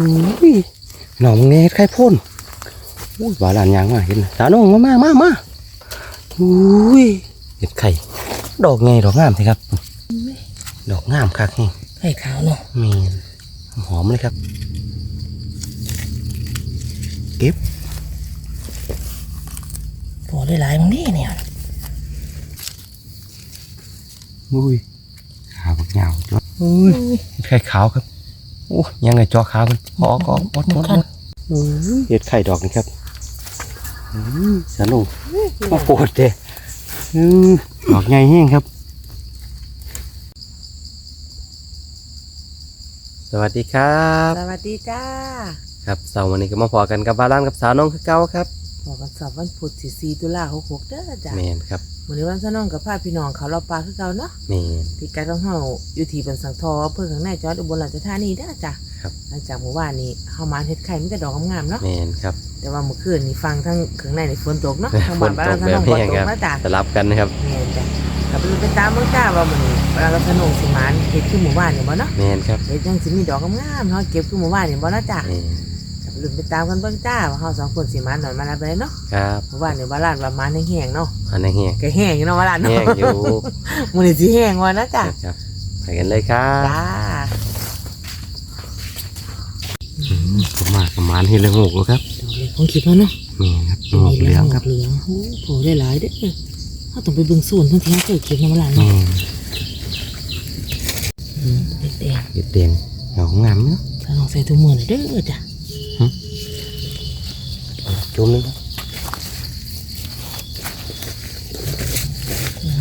อุ้ยหน่อมึงเนี่ยเฮ็ดไข่พ่นอุ้ยบาลานยางมาเห็นนะตาโน่มามามามาอุ้ยเห็ดไข่ดอกไงดอกงามสิครับ ดอกงามคักแฮงไข่ขาวเนาะแมีหอมเลยครับเก็บพอได้หลายบางนี่เนี่ยอุ้ยขาวบักยาวจอดอุ้ยเห็ดไข่ขาวครับ โอ้ยยังไงจอขาวมันพอก็หมดหมดหมดอุ้ยเห็ดไข่ดอกนี่ครับอุ้ยสนุกมาโปวดเด้อือดอกใหญ่แห้งครับ สวัสดีครับ สวัสดีจ้า ครับเสาร์วันนี้ก็มาพอกันกับบาลานกับสาวน้องคือเก่าครับ บอกกันสอบวันพุธที่สี่ตุลาหกหกเด้อจ้าแมนครับวันนี้วันสนองกับพาพี่น้องเขาเราปลาคือเก่าเนาะแมน ที่การต้องเฮาอยู่ที่เป็นสังทออำเพื่อข้างในจังหวัดอุบลราชธานีเด้อจ้าครับ หลังจากเมื่อวานนี้เฮามาเฮ็ดไข่มีแต่ดอกงามๆเนาะแมนครับแต่ว่าเมื่อคืนนี่ฟังทั้งข้างในนี่ฝนตกเนาะฝนทางบ้านบ้านตกสนองแบบบ่แห้งตครักบนะจ้าสลับกันนะครับแม่นจ้ะกลับไปดูไปตามเมืองจ้าว่ามื้อนี้บ้านสนองสิมานเฮ็ดคือหมู่บ้านนี่บ่เนาะแมนครับเฮ็ดจังสิมีดอกงามๆเนาะเก็บคือหมู่บ้านนี่บ่เนาะจ้าแมน ลุ้นไปตามกันเบิ่งจ้าว่าเฮาสองคนสิมาหน่อยมาแล้วไปเนาะครับเพราะว่าเนี่ยบ้านลานว่ามาแห้งๆเนาะอันนี้แห้งก็แห้งอยู่เนาะบ้านลานเนาะแห้งอยู่มื้อนี้สิแห้งว่านะจ้ะครับไปกันเลยครับจ้าอืมประมาณประมาณที่เรื่องหกแล้วครับดอกเล็กของคิดว่าเนาะแมนครับหกเหลืองครับเหลืองโอ้โหได้หลายเด้อเฮาต้องไปเบิ่งส่วนทั้งที่เฮาเคยเก็บในบ้านลานแมเนาะนอืมเด็ดแดงเห็ดแดงดอกงามเนาะถ้าลองใส่ถุงมือหน่อยเด้อจ้ะ จุ่มนึงครับ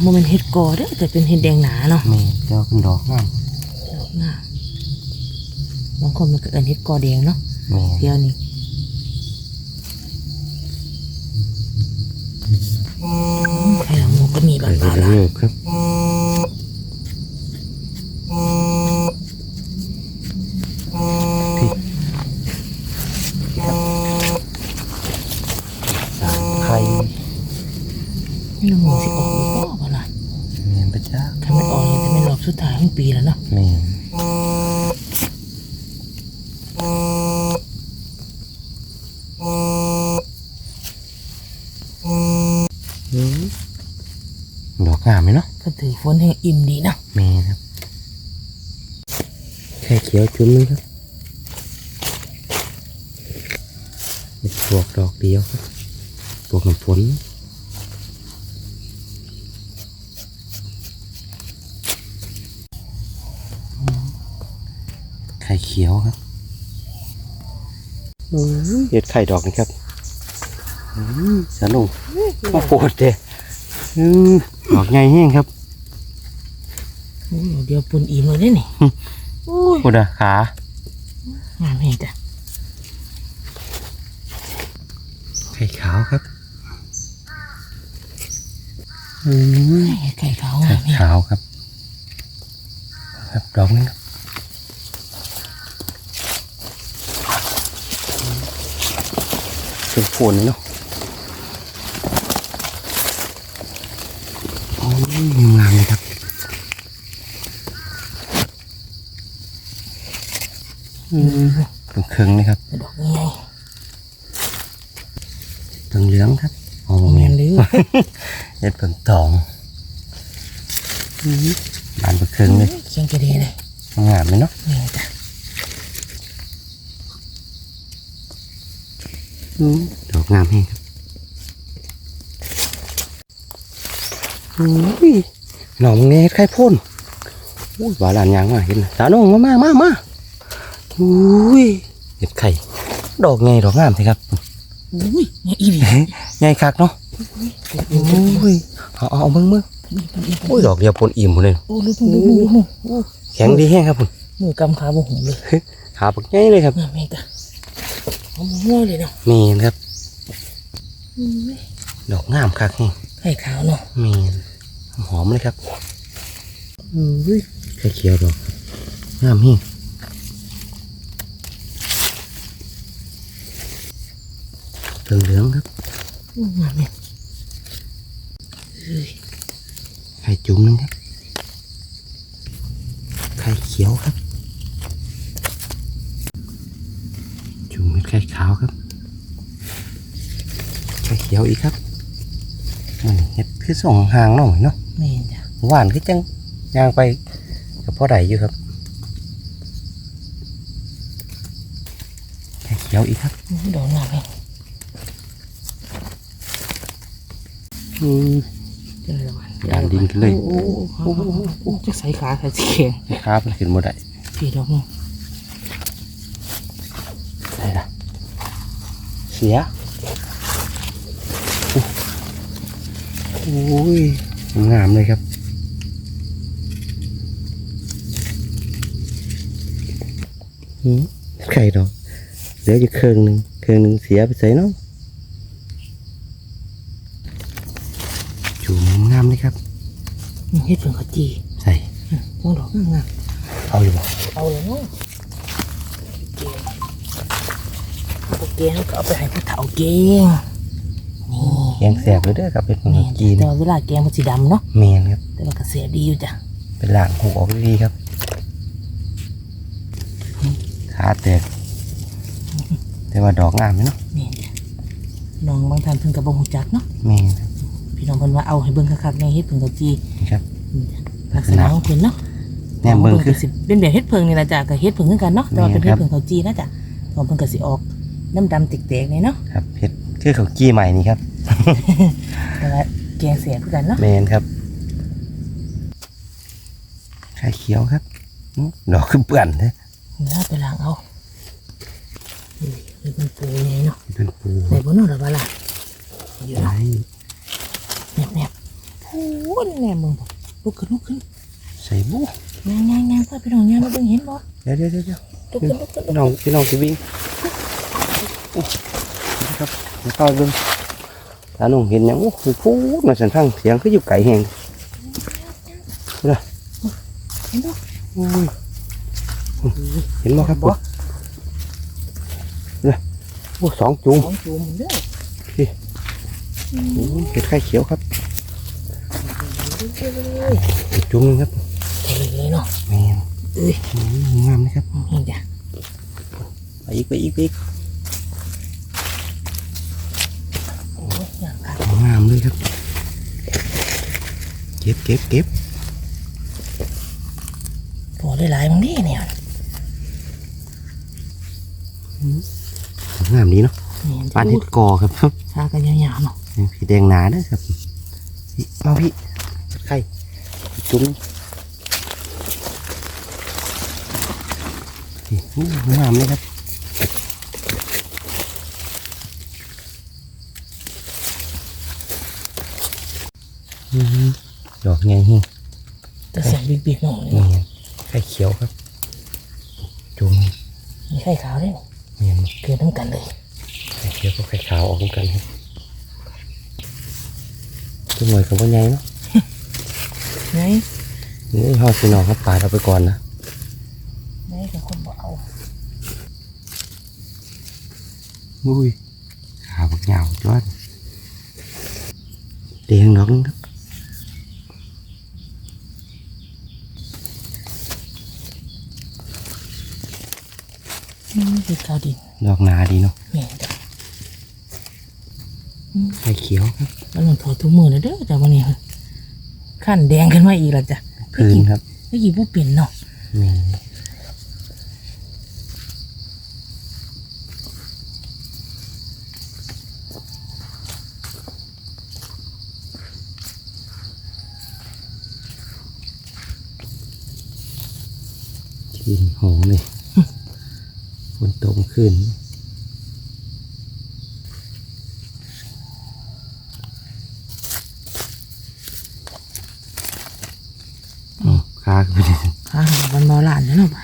บ่แม่นเห็ดกอเด้อแต่เป็นเห็ดแดงหนาเนาะแมนเจ้าเป็นดอกงามดอกงามบางคนมันก็เอิ้นเห็ดกอแดงเนาะแมนเดี๋ยวนี้ไข่ละงูก็มีไปบางกัปลานเรื่ละอยๆครับ งามไหมเนาะก็ถือฝนแห่งอิ่มดีเนาะแม่ครับแค่เขียวจุ้มนึงครับเห็ดปลวกดอกเดียวครับปลวกน้ำฝนไข่เขียวครับอื้อเห็ดไข่ดอกนี่ครับอื้อสนุกมาปวดเด้อื้อ ดอกใหญ่แห้งครับโอ้เดี๋ยวปุ่นอิ่มเลยเด้นี่โอ้ยปวดอะขางามเห็นจ้ะไข่ขาวครับอืมไข่ไข่ขาวไข่งามเห็นขาวครับ ครับดอกนึงครับเป็นโคนเลยเนาะโอ้ย งามเลยครับอืมเป็นเครื่องเลยครับดอกใหญ่เพิ่งเหลืองครับอ๋อแม่แม่นนหรือเห็ดเพิ่งตองอืมบานเป็นเครื่องเลยเชียงกระเดีเลยงามเลยเนาะแม่นจ้ะดอกงามแห้งครับ อุ้ยหน่อมึงเนี่ยเฮ็ดไข่พ่นอุ้ยบาลานยางมาเห็นนะตาโน่มามามามาอุ้ยเห็ดไข่ดอกไงดอกงามสิครับอุ้ยใหญ่อีหลีใหญ่คักเนาะอุ้ยเอาเอาเอาเบิ่งเบิ่งอุ้ยดอกเดียวปนอิ่มหมดเลยโอ้ลูกลูกลูกลูกโอ้แข็งดีแห้งครับคุณมือกำขาบ่หุมเลยขาปักใหญ่เลยครับงามแม่นจ้ะหอมม่วเลยเนาะเมนครับอืมดอกงามคักแห้ง ไข่ขาวเนาะเมนหอมเลยครับอุ้ยไข่เขียวดอกงามแห้งเหลืองเหลืองๆครับอืมงามแม่นเอ้ยไข่จุ่มหนึงครับ ไข่เขียวครับข่ขาวครับ ไข่เขียวอีกครับ มันเห็ดคือส่งห่างหน่อยเนาะแม่นจ้ะหวานคือจังย่างไปกับพ่อใดอยู่ครับไข่เขียวอีกครับโดนหนักเลยอืมเจอแล้วมันด่านดินกันเลยโอ้โหโอ้โหโอ้โหจะใส่ขาใส่เขียงครับมันขึ้นบ่ได้พี่ดอกนึงได้ละเสีย โอ้ยงามเลยครับหืมไข่ดอกเหลืออยู่เครื่องหนึ่งเครื่องหนึ่งเสียไปใส่เนาะจุ่มงามเลยครับเฮ็ดเพิ่งขจีใส่พวกดอกงามเอาอยู่บ่ๆเอาเลยเนาะโอเคก็เอาไปให้ผู้เฒ่าเก่งนี่แก งแสบเลยเด้อครับเป็นของแม่นจีนแต่ว่าเวลาแกงมันสีดำเนาะเมนครับ แต่ว่าก็เสียดีอยู่จ้ะ เป็นหลานหูออกดีๆครับ ขาแตก แต่ว่าดอกงามไหมเนาะนี่จ้ะน้องบางท่านเพิ่งกับบงหูจักเนาะเมนครับพี่น้องเพิ่นว่าเอาให้เบิ่งคักๆในเฮ็ดเพิ่งขจีนี่ครับลักษณะของเพิ่นเนาะแนมเบิ่งคือสิเป็นแบบเฮ็ดเพิงนี่ล่ะจ้ะก็เฮ็ดเพิงคือกันเนาะแต่ว่าเป็นแม่เฮ็นดครับเพิงเขาจีนะจ้ะของเพิ่นก็สิออกน้ำดำติกแตกๆนี่เนาะครับเพชรคือเขากี้ใหม่นี่ครับ แต่ว่าแกงเสียคือกันเนาะเมนครับไข่เขียวครับอื้อดอกคือเปื่อนเลยเนื้อไปล้างเอานี่นี่เป็นปูใหญ่เนาะเป็นปูใส่บ่เนาะล่ะว่าล่ะอยู่ไรเนาะแนบๆโอ้ยแนบมึงบ่ลุกขึ้นลุกขึ้นใส่บูย่างๆๆพ่อพี่น้องย่างมาเบิ่งเห็นบ่เดี๋ยวเดี๋ยวเดี๋ยวเดี๋ยวลุกขึ้นลุกขึ้นพี่น้องพี่น้องสิวิ่งโอ้นี่ครับมาต่อเบิ่ง ตาหนุ่มเห็นหยังโอ้คือพูดมาสันพังเสียงคืออยู่ไกลแหงเห็นบ่โอ้ยเห็นบ่ครับบ่เนี่ยโอ้สองจุ่มของจูมเด้อโอ้ยเห็ดไข่เขียวครับอีกจุ่มหนึงครับเลยเนาะแม่นเอ้ยโอ้ยงามเลยครับนี่จ้ะไปอีกไปอีกไปอีก โอ้ยย่างคั กงามเลยครับ เก็บเก็บเก็บพอได้หลายมึงนี่เนี่ยงามดีเนาะนี่ปานเห็ดกอครับชากันยาวๆเนาะสีแดงหนาเด้อครับนี่มาพี่ไข่จุ่มนี่โอ้ยงามเลยครับ ดอกไงฮิ่งแต่เสียงบิ๊กๆเนาะนี่ไข่เขียวครับจุ่มมีไข่ขาวด้วยเมียนเกิดน้ำกันเลยไข่เขียวกับไข่ขาวออกกันครับจุ่มหน่อยกับว่าไงเนาะไงนี่ห่อสีนองครับปลาเราไปก่อนนะไงเป็นคนบ่เอาอุ้ยขาบักยาวจ้วนเตียงดอกนึงครับ นี่คื อข้าวดินดอกหนาดีเนาะแม่จ้ะไข่เขียวครับแล้วมันถอดทุกมือเลยเด้อจ้ะวันนี้ขั้นแดงขึ้นมาอีกแล้วจ้ะพื้นครับไม่กี่ผู้เปลี่ยนเนาะนี่กลินหอมเลย ฝนตกขึ้นอ๋อคาขึ้นไปเลยข้าหาวันบอลานเนาะบ่ะ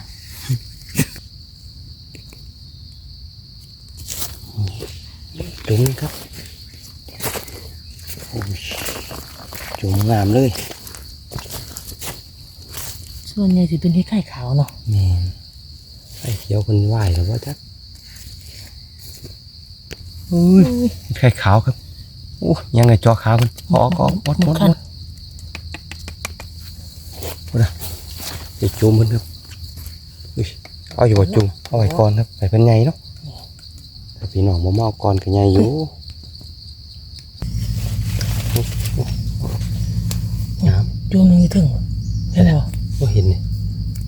จุ่มครับโอ้ยจุ่มงามเลย ส่วนใหญ่สิเป็นที่ไข่ขาวเนาะแมนไข่เขียวคนไหวหรือว่าจักโอ้ยไข่ขาวครับโอ้ยังไงจอขาวมันออกออกหมดหมดหมดหมดอะเดี๋ยวจุ่มมันครับอุ้ยเอาอยู่บ่จุ่มเอาไว้ก่อนครับไปเป็นไงเนาะแต่พี่น้องบ่เมาก่อนก็ใหญ่อยู่งามจูมนึงอยู่ถึงเห็นบ่ บ่เห็นนี่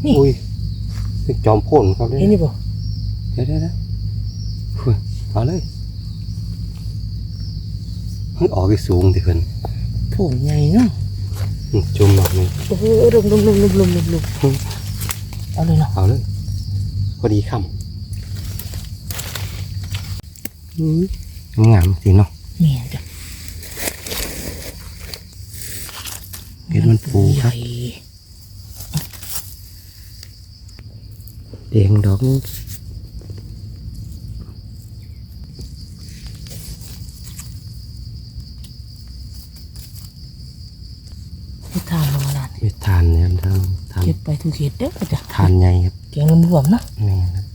นี่ อุ้ยคือ จอมโพ่นครับเลยเห็นนี่บ่เดี๋ยวเดี๋ยวเดี๋ยวอุ้ยเอาเลยมันออกไปสูงดิเพิ่นโผล่ใหญ่เนาะอืมจุ่มหน่อยหนึงโอ้โหลุมลุมลุมลุมลุมลุมลุมเอาเลยเนาะเอาเลยพอดีคำอืมงามจริงเนาะแม่นจ้ะเห็ดมันฟูครับ ใหญ่ แดงดอกนี้ให้ทานลงมาลานมีทานเนี่ยทางทานเก็บไปทุกเขตเด้อจ้ะทานใหญ่ครับแกงรวมๆเนาะนี่ครับ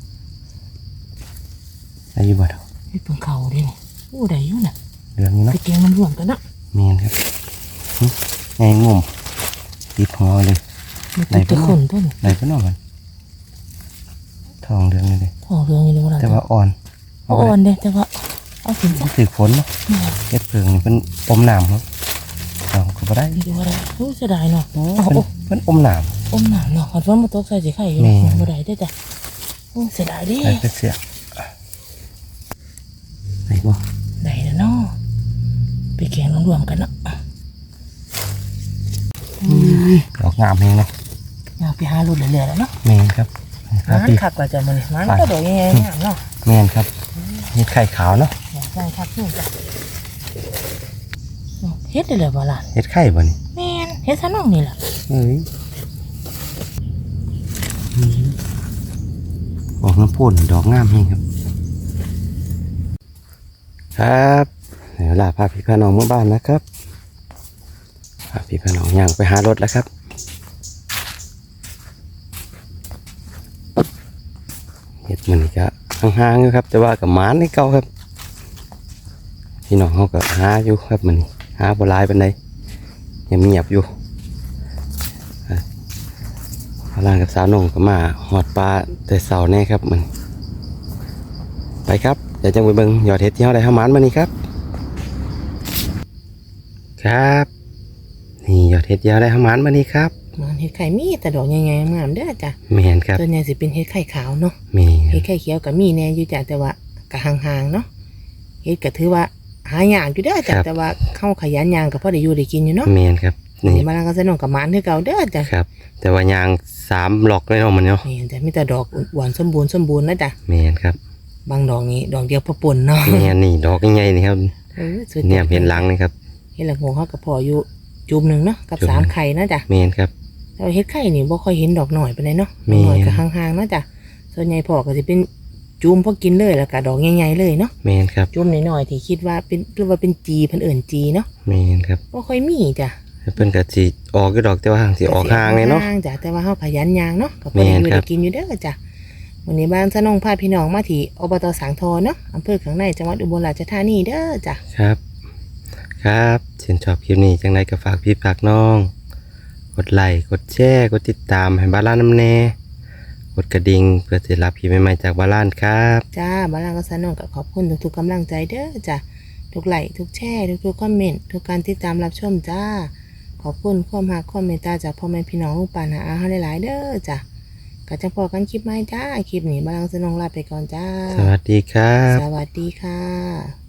อายุบัตรเฮ็ดเพิ่งเข้าเด้นี่โอ้ได้อยู่น่ะเรื่องนี้ไปเนาะแกงรวมๆกันเนาะเมียนครับหึไงงมติดหัวเลยมันไหนติดบ่แตะคนต้นไหนก็นอกมัน ทองเรื่องนี้เลยพ่อเรื่องนี้เลยว่าแต่ว่าอ่อนเอาอ่อนเด้แต่ว่าเอาถึงมัจ้ะนถือผลเนาะแม่นเฮ็ดเพิงนี่เป็นอมน้ำครับเอาก็บ่ได้นี่ดูว่าได้โอ้เสียดายเนาะโอ้เอาเป็นโอ้เป็นอมน้อมหนามเนาะหัดว่ามาตกใส่สิไข่อยู่แม่เนาะบ่ได้เด้อจ้ะโอ้เสียดายเด้ำใส่เป็นเสียไหนบ่ได้แล้วเนาะไปแกงรวมๆกันเนาะดอกงามเองเนาะอยากไปหารุ่นเรื่อยๆแล้วเนาะแมนครับ คมัรับนพี่คักกว่าจะมันนี่มันไปก็ดอกยังไงงามเนาะแมนครับเฮ็ดไข่ขาวเนาะใช่ครับนี่จ้ะเฮ็ดได้เลยบ่ล่ะเฮ็ดไข่บ่นี่แม่นเฮ็ดซะน้องนี่ล่ะเอ้ยอืมออกน้ำพ่นดอกงามเองครับ ครับเดี๋ยวลาพาพี่พาน้องเมื่อบ้านนะครับพาพี่พาน้องย่างไปหารถแล้วครับ เห็ดมันก็ห่างๆอยู่ครับ แต่ว่ากับหมานนี่เก่าครับพี่น้องเขาก็หาอยู่ครับมันหาบหลายเปันใดยังเงียบอยู่พลานกับสาวนงก็มาหอดปลาแต่เสาแน่ครับมันไปครับเดี๋ยวจะไปเบิงยอดเห็ดที่เขาได้ห้ามันมานี่ครับ ครับ นี่ยอดเห็ดยาวได้ห้ามันมานี่ครับ มันเฮ็ดไข่มีแต่ดอกยังไงงามเด้อจ้ะแมนครับส่วนใหญ่สิเป็นเฮ็ดไข่ขาวเนาะแมนเฮ็ดไข่เขียวก็มีแน่อยู่จ้ะแต่ว่าก็ห่างๆเนาะเฮ็ดก็ถือว่าหายากอยู่เด้อจ้ะแต่ว่าเข้าขยันยางก็พอได้อยู่ได้กินอยู่เนาะแมนครับนี่นี่มาลังก็สนองกับหมันคือเก่าเด้อจ้ะครับ แต่ว่ายางสามหลอกเลยเนาะมันเนาะนี่แต่มีแต่ดอกหวานสมบูรณ์สมบูรณ์นะจ๊ะแมนครับ บางดอกนี้ดอกเดียวพอป่นเนาะแมนนี่ดอกใหญ่ๆนี่ครับเออสุดเนี่ยเห็นหลังนี่ครับเห็ดหลังหัวเขากับพออยู่จุ่มหนึ่งเนาะกับจุ่มสามไข่นะจ๊ะแมนครับ แต่ว่าเฮ็ดไข่นี่บ่ค่อยเห็นดอกหน่อยไปเลยเนาะแม่ดอกหน่อยก็ห่างๆนะจ๊ะส่วนใหญ่พ่อก็สิเป็นจุ่มพอกินเลยแล้วก็ดอกใหญ่ๆเลยเนาะแมนครับจุ่มน้อยๆที่คิดว่าเป็นหรือว่าเป็นจีเพิ่นเอิ่นจีเนาะแมนครับบ่ค่อยมีจ้ะเพิ่นก็สิออกก็ดอกแต่ว่าห่างสิออกห่างเลยเนาะห่างจ้ะแต่ว่าเฮาขยันยางเนาะก็พอได้แม่นอยู่ครัได้บกินอยู่เด้อจ้ะวันนี้บ้านสนองพาพี่น้องมาที่อบตสังทอเนาะอำเภอข้างในจังหวัดอุบลราชธานีเด้อจ้ะครับ ครับชื่นชอบคลิปนี้จังไดก็ฝากพี่ฝากน้อง กดไลค์กดแชร์กดติดตามให้บ้านล้านน้ำแน่กดกระดิ่งเพื่อจะรับคลิปใหม่ๆจากบ้านล้านครับจ้าบ้านเราก็สนองกับขอบคุณทุกๆกำลังใจเด้อจ้ะทุกไลค์ทุกแชร์ทุกๆคอมเมนต์ทุกการติดตามรับชมจ้า ขอบคุณความรักความเมตตาจากพ่อแม่พี่น้องลูกปานหาอาเฮาหลายๆเด้อจ้ะก็จะพอกันคลิปใหม่จ้าคลิปนี้บ้านเราสนองลาไปก่อนจ้า สวัสดีครับ สวัสดีค่ะ